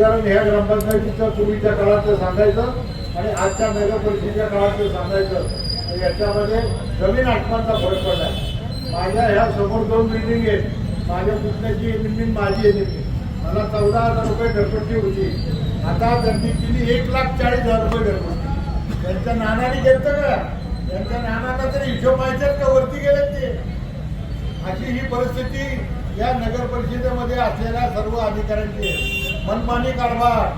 उदाहरण ह्या ग्रामपंचायतीच्या पूर्वीच्या काळातलं सांगायचं आणि आजच्या नगर परिषदेच्या काळातलं सांगायचं. याच्यामध्ये जमीन आसमानचा फरक पडला. माझ्या ह्या समोर दोन बिल्डिंग आहेत. माझ्या पुतण्याची बिल्डिंग माझी आहे नेमकी मला चौदा हजार रुपये घरपट्टी होती. आता त्यांनी केली एक लाख चाळीस हजार रुपये घरपट्टी त्यांच्या नानाने घेतलं का? त्यांच्या नानाला तरी हिशोब माहिती का वरती गेले ते? अशी ही परिस्थिती या नगर परिषदेमध्ये असलेल्या सर्व अधिकाऱ्यांची आहे. मनमानी कारभार.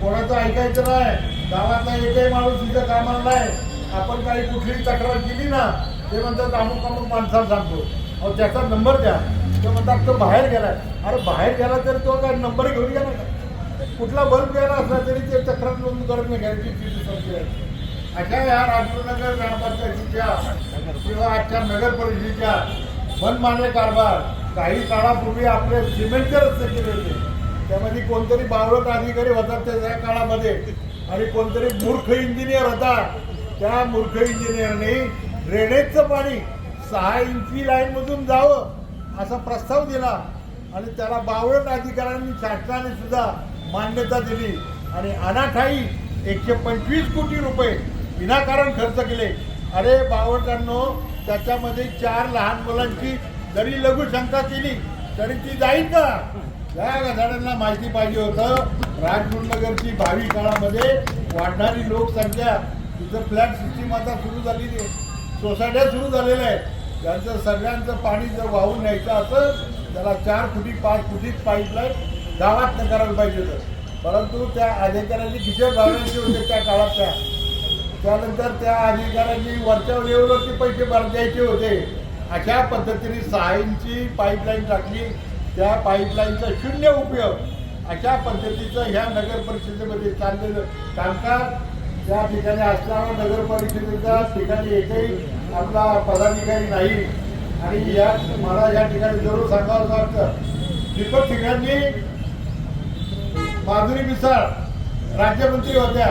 कोणाचं ऐकायचं नाही. गावातला एकही माणूस तिथं कामाला नाही. आपण काही कुठली तक्रार केली ना ते म्हणतात अमुक अमुक माणसाला सांगतो. अहो त्याचा नंबर द्या. ते म्हणतात तो बाहेर गेलाय. अरे बाहेर गेला तर तो काय नंबर घेऊन गेला का? कुठला बल्ब गेला असला तरी ते तक्रार नोंद करत नाही घ्यायची तिथे संधी आहे. अशा या राजपूरनगर ग्रामपंचायतीच्या किंवा आजच्या नगर परिषदेच्या मनमान्य कारभार. काही काळापूर्वी आपले सिमेंटचे रस्ते केले होते. त्यामध्ये कोणतरी बावळट अधिकारी होता त्या काळामध्ये. आणि कोणतरी मूर्ख इंजिनियर होता त्या मूर्ख इंजिनियरने ड्रेनेजचं पाणी सहा इंची लाईन मधून जावं असा प्रस्ताव दिला. आणि त्याला बावळट अधिकाऱ्यांनी शासनाने सुद्धा मान्यता दिली. आणि अनाठाई एकशे पंचवीस कोटी रुपये विनाकारण खर्च केले. अरे बावळकांनो त्याच्यामध्ये चार लहान मुलांची जरी लघुशंका केली तरी ती जाईल का? या गधाड्यांना माहिती पाहिजे होतं. राजगुरुनगरची भावी काळामध्ये वाढणारी लोकसंख्या तिथं फ्लॅट सिस्टीम आता सुरू झालेली आहे. सोसायट्या सुरू झालेल्या आहेत. त्यांचं सगळ्यांचं पाणी जर वाहून न्यायचं असं त्याला चार फुटी पाच फुटी पाईपलाईन गावात करायला पाहिजे होतं. परंतु त्या अधिकाऱ्यांनी खिचड घालण्याचे होते त्या काळात त्या. त्यानंतर त्या अधिकाऱ्यांनी वरच्या लेवलवरती पैसे भर द्यायचे होते. अशा पद्धतीने सहा इंची पाईपलाईन टाकली. त्या पाईपलाईनचा शून्य उपयोग अशा पद्धतीचं ह्या नगर परिषदेमध्ये चाललेलं कामकाज त्या ठिकाणी असल्यामुळे नगर परिषदेच्या ठिकाणी एकही आपला पदाधिकारी नाही. आणि या मला या ठिकाणी जरूर सांगावं वाटतं. दीपक ठिकाणी माधुरी मिसाळ राज्यमंत्री होत्या.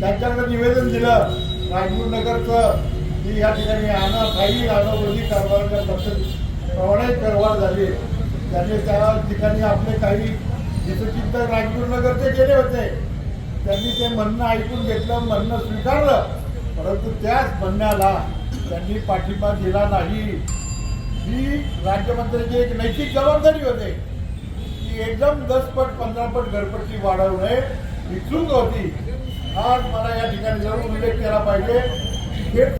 त्यांच्याकडे निवेदन दिलं. राजगुरू नगरचं की या ठिकाणी अनाथाई राजवृद्धी कारभाराच्या प्रमाणे कारभार झाली. त्यांनी त्या ठिकाणी आपले काही हितचिंतक राजगुरू नगरचे गेले होते त्यांनी ते म्हणणं ऐकून घेतलं म्हणणं स्वीकारलं. परंतु त्याच म्हणण्याला त्यांनी पाठिंबा दिला नाही. ही राज्यमंत्र्याची एक नैतिक जबाबदारी होते. की एकदम दस पट पंधरा पट घरपट्टी वाढवणे ही चूक होती. आज मला या ठिकाणी जरूर उल्लेख केला पाहिजे खेड